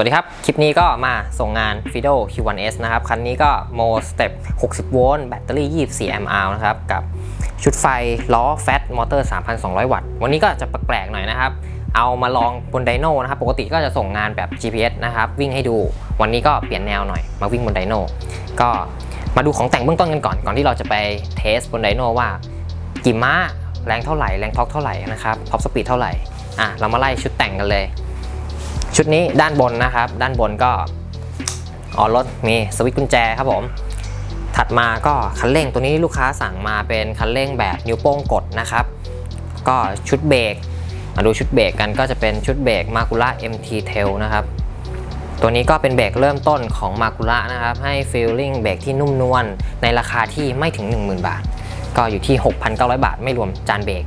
สวัสดีครับ คลิปนี้ก็มาส่งงาน Fido Q1S นะครับ คันนี้ก็โมสเต็ป60 โวลต์ แบตเตอรี่ 24 mAh นะครับ กับชุดไฟ ล้อแฟตมอเตอร์ 3,200 วัตต์ วันนี้ก็จะแปลกๆหน่อยนะครับ เอามาลองบนไดโน่นะครับ ปกติก็จะส่งงานแบบ GPS นะครับ วิ่งให้ดู วันนี้ก็เปลี่ยนแนวหน่อย มาวิ่งบนไดโน่ ก็มาดูของแต่งเบื้องต้นกันก่อน ก่อนที่เราจะไปเทสบนไดโน่ว่ากี่ม้า แรงเท่าไหร่ แรงท็อกเท่าไหร่นะครับ ท็อปสปีดเท่าไหร่ อะ เรามาไล่ชุดแต่งกันเลย ชุดนี้ด้านบนนะครับ ด้านบนก็อ๋อรถมีสวิตช์กุญแจครับผม ถัดมาก็คันเร่งตัวนี้ลูกค้าสั่งมาเป็นคันเร่งแบบนิ้วโป้งกดนะครับ ก็ชุดเบรกมาดูชุดเบรกกันก็จะเป็นชุดเบรกมาคุระ MT Tail นะครับ ตัวนี้ก็เป็นเบรกเริ่มต้นของมาคุระนะครับ ให้ฟีลลิ่งเบรกที่นุ่มนวลในราคาที่ไม่ถึง 10,000 บาท ก็อยู่ที่ 6,900 บาท ไม่รวมจานเบรก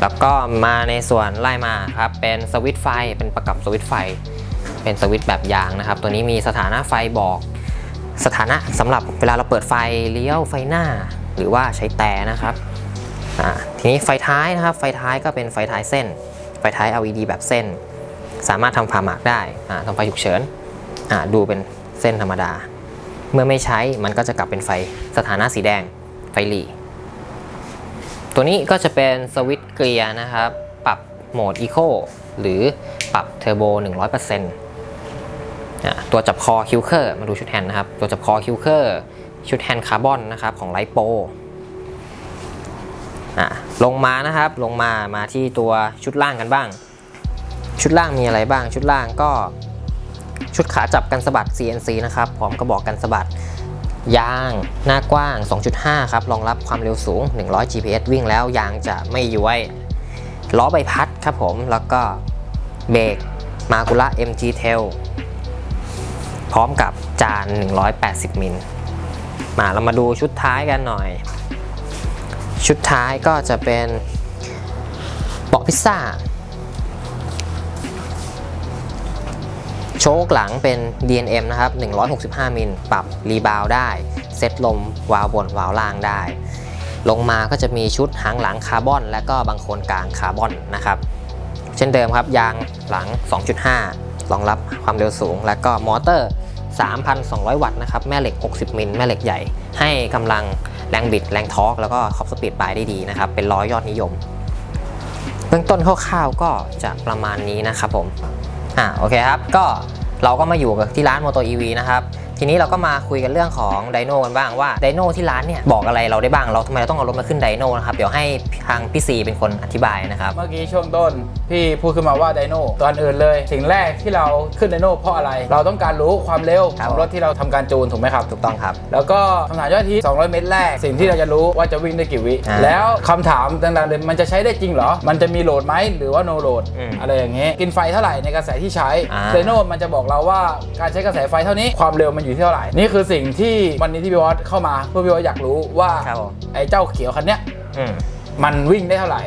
แล้วก็มาในส่วนไล่มาครับเป็นสวิตช์ไฟเป็นประกับสวิตช์ไฟ เป็นสวิตช์แบบยางนะครับ ตัวนี้มีสถานะไฟบอก สถานะสำหรับเวลาเราเปิดไฟเลี้ยวไฟหน้า หรือว่าใช้แต่นะครับทีนี้ไฟท้ายนะครับ ไฟท้ายก็เป็นไฟท้ายเส้น ไฟท้าย LED แบบเส้น สามารถทำผ่าหมากได้อ่าทำไฟฉุกเฉินดูเป็นเส้นธรรมดา เมื่อไม่ใช้มันก็จะกลับเป็นไฟสถานะสีแดงไฟหลี ตัวนี้ก็จะเป็นสวิตช์เกียร์นะครับ ปรับโหมด Eco หรือปรับเทอร์โบ 100%อะตัวจับคอคิวเคอร์มาดูชุดแฮนด์นะครับ ตัวจับคอคิวเคอร์ชุดแฮนด์คาร์บอนนะครับของไลโปลงมานะครับลงมามาที่ตัวชุดล่างกันบ้าง ชุดล่างมีอะไรบ้าง ชุดล่างก็ชุดขาจับกันสะบัด CNC นะครับพร้อมกระบอกกันสะบัด ยางหน้ากว้าง 2.5 ครับ รองรับความเร็วสูง 100 GPS วิ่งแล้วยางจะไม่ย้วย ล้อใบพัดครับผม แล้วก็เบรกมากุระ MG Tail พร้อมกับจาน 180 มิล มาเรามาดูชุดท้ายกันหน่อย ชุดท้ายก็จะเป็นเบาะพิซซ่า ชคหลังเป็น DNM นะครับ 165 มิล ปรับรีบาวได้ เซตลมวาล์วบนวาล์วล่างได้ ลงมาก็จะมีชุดหางหลังคาร์บอน และก็บางโคนกลางคาร์บอนนะครับ เช่นเดิมครับยางหลัง 2.5 รองรับความเร็วสูง และก็มอเตอร์ 3,200 วัตต์นะครับ แม่เหล็ก 60 มิล แม่เหล็กใหญ่ ให้กำลังแรงบิด แรงทอร์กแล้วก็ท็อปสปีดปลายได้ดีนะครับ เป็นล้อยอดนิยม เบื้องต้นคร่าวๆก็จะประมาณนี้นะครับผมอ่าโอเคครับ ก็ เราก็มาอยู่กับที่ร้านโมโตอีวีนะครับ ทีนี้เราก็มาคุยกันเรื่องของไดโนกันบ้างว่าไดโนที่ร้านเนี่ยบอกอะไรเราได้บ้างเราทำไมเราต้องเอารถมาขึ้นไดโนนะครับเดี๋ยวให้ทางพี่ซีเป็นคนอธิบายนะครับ เมื่อกี้ช่วงต้นพี่พูดขึ้นมาว่าไดโน่ตอนอื่นเลย สิ่งแรกที่เราขึ้นไดโน่เพราะอะไร เราต้องการรู้ความเร็วครัขบองรถที่เราทำการจูนถูกไหมครับ ถูกต้องครับ แล้วก็คำถามยอดที่ 200 เมตรแรก สิ่งที่เราจะรู้ว่าจะวิ่งได้กี่วิ อ่าแล้วคำถามต่างๆเลยมันจะใช้ได้จริงเหรอ มันจะมีโหลดไหมหรือว่า no โหลดอืมอะไรอย่างเงี้ยกินไฟเท่าไหร่ในกระแสที่ใช้อ่า ไดโน่มันจะบอกเราว่าการใช้กระแสไฟเท่านี้ความเร็วมันอยู่ที่เท่าไหร่ นี่คือสิ่งที่วันนี้ที่พี่วอสเข้ามาเพื่อพี่วอสอยากรู้ว่าครับผม ไอ้เจ้าเขียวคันเนี้ยอืมมันวิ่งได้เท่าไหร่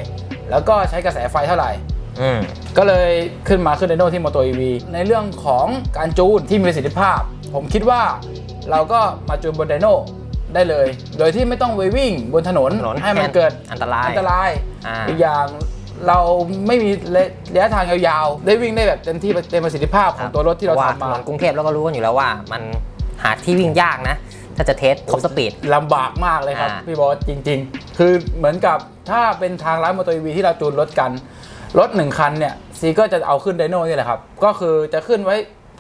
แล้วก็ใช้กระแสไฟเท่าไหร่ อืม ก็เลยขึ้นมาขึ้นไดโนที่มอเตอร์ EV ในเรื่องของการจูนที่มีประสิทธิภาพ ผมคิดว่าเราก็มาจูนบนไดโนได้เลย โดยที่ไม่ต้องไปวิ่งบนถนนถนนให้มันเกิดอันตรายอันตรายอ่า อีกอย่าง เราไม่มีระยะทางยาวๆ ได้วิ่งได้แบบเต็มที่เต็มประสิทธิภาพของตัวรถที่เราพะว่ทำมาถนนกรุงเทพเราก็รู้กันอยู่แล้วว่า มันหาที่วิ่งยากนะ ถ้าจะเทสท็อปสปีดลำบากมากเลยครับอ่าพี่บอสจริง ๆ คือเหมือนกับถ้าเป็นทางร้านมอเตอร์ EV ที่เราจูนรถกัน รถหนึ่งคันเนี่ยซีก็จะเอาขึ้นไดโน่นี่แหละครับ ก็คือจะขึ้นไว้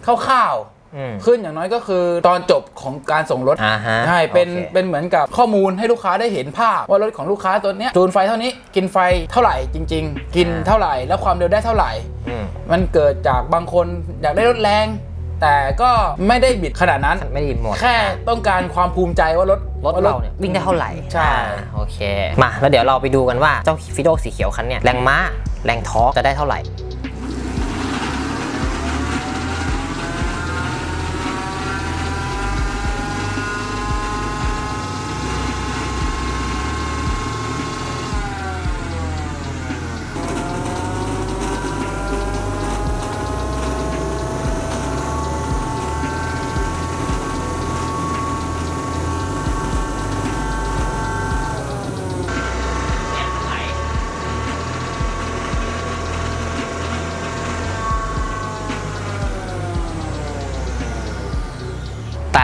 คร่าวๆ อืม ขึ้นอย่างน้อยก็คือตอนจบของการส่งรถ อ่าฮะใช่ เป็น โอคเป็นเหมือนกับข้อมูลให้ลูกค้าได้เห็นภาพ ว่ารถของลูกค้าตัวเนี้ยจูนไฟเท่านี้ กินไฟเท่าไหร่จริง ๆ กินเท่าไหร่ แล้วความเร็วได้เท่าไหร่ อืมมันเกิดจากบางคนอยากได้รถแรง แต่ก็ไม่ได้บิดขนาดนั้น ไม่ได้ยินหมดแค่ต้องการความภูมิใจว่ารถรถเราเนี่ยวิ่งได้เท่าไหร่ใช่ อ่าโอเค มาแล้วเดี๋ยวเราไปดูกันว่าเจ้าฟิโดสีเขียวคันเนี่ยแรงม้าแรงทอร์กจะได้เท่าไหร่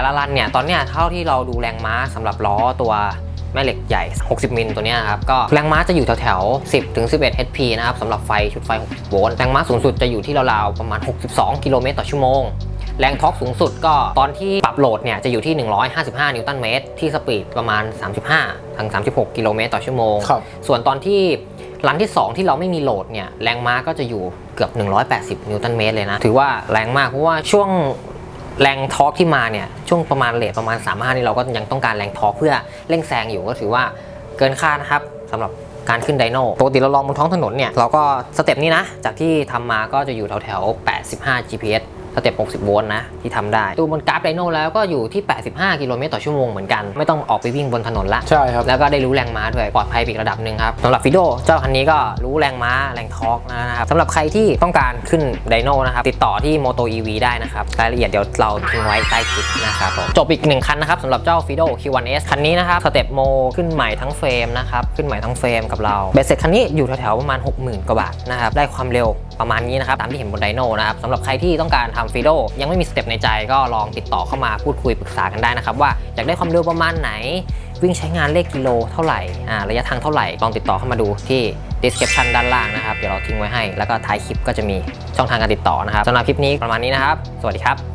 ละรันเนี่ยตอนเนี้ยเท่าที่เราดูแรงม้าสำหรับล้อตัวแม่เหล็กใหญ่ 60 มิลตัวเนี้ยครับ ก็แรงม้าจะอยู่แถวๆ 10 ถึง 11 HP นะครับสำหรับไฟชุดไฟ 60 โวลต์แรงม้าสูงสุดจะอยู่ที่ราวๆ ประมาณ 62 กิโลเมตรต่อชั่วโมง แรงทอร์กสูงสุดก็ตอนที่ปรับโหลดเนี่ย จะอยู่ที่ 155 นิวตันเมตร ที่สปีดประมาณ 35 ถึง 36 กิโลเมตรต่อชั่วโมงครับส่วนตอนที่รันที่ 2 ที่เราไม่มีโหลดเนี่ยแรงม้าก็จะอยู่เกือบ 180 นิวตันเมตรเลยนะ ถือว่าแรงมากเพราะว่าช่วง แรงทอร์กที่มาเนี่ยช่วงประมาณเลทประมาณ35นี่เราก็ยังต้องการแรงทอร์กเพื่อเร่งแซงอยู่ก็ถือว่าเกินคาดนะครับสำหรับการขึ้นไดโน่ปกติเราลองบนท้องถนนเนี่ยเราก็สเต็ปนี้นะ จากที่ทำมาก็จะอยู่แถวแถวๆ85 GPS สเต็ป60 โวลต์นะ ที่ทำได้ ดูบนกราฟไดโน่แล้วก็อยู่ที่ 85 กิโลเมตรต่อชั่วโมงเหมือนกัน ไม่ต้องออกไปวิ่งบนถนนละ ใช่ครับ แล้วก็ได้รู้แรงม้าด้วย ปลอดภัยไปอีกระดับหนึ่งครับสำหรับฟิโดเจ้าคันนี้ก็รู้แรงม้าแรงทอร์กนะครับสำหรับใครที่ต้องการขึ้นไดโน่นะครับ ติดต่อที่ Moto EV ได้นะครับ รายละเอียดเดี๋ยวเราทิ้งไว้ใต้คลิปนะครับผมจบอีกหนึ่งคันนะครับสำหรับเจ้า Fido Q1S คันนี้นะครับสเต็ปโมขึ้นใหม่ทั้งเฟรมนะครับขึ้นใหม่ทั้งเฟรมกับเราเบสเสร็จคันนี้อยู่แถวๆประมาณ 60,000กว่าบาทนะครับได้ความเร็วประมาณนี้นะครับตามที่เห็นบนไดโน่นะครับสำหรับใครที่ต้องการทำฟิโดยังไม่มีสเต็ปในใจก็ลองติดต่อเข้ามาพูดคุยปรึกษากันได้นะครับ ว่าอยากได้ความเร็วประมาณไหน วิ่งใช้งานเลขกิโลเท่าไหร่อ่าระยะทางเท่าไหร่ลองติดต่อเข้ามาดูที่ description ด้านล่างนะครับ เดี๋ยวเราทิ้งไว้ให้ แล้วก็ท้ายคลิปก็จะมีช่องทางการติดต่อนะครับสำหรับคลิปนี้ประมาณนี้นะครับ สวัสดีครับ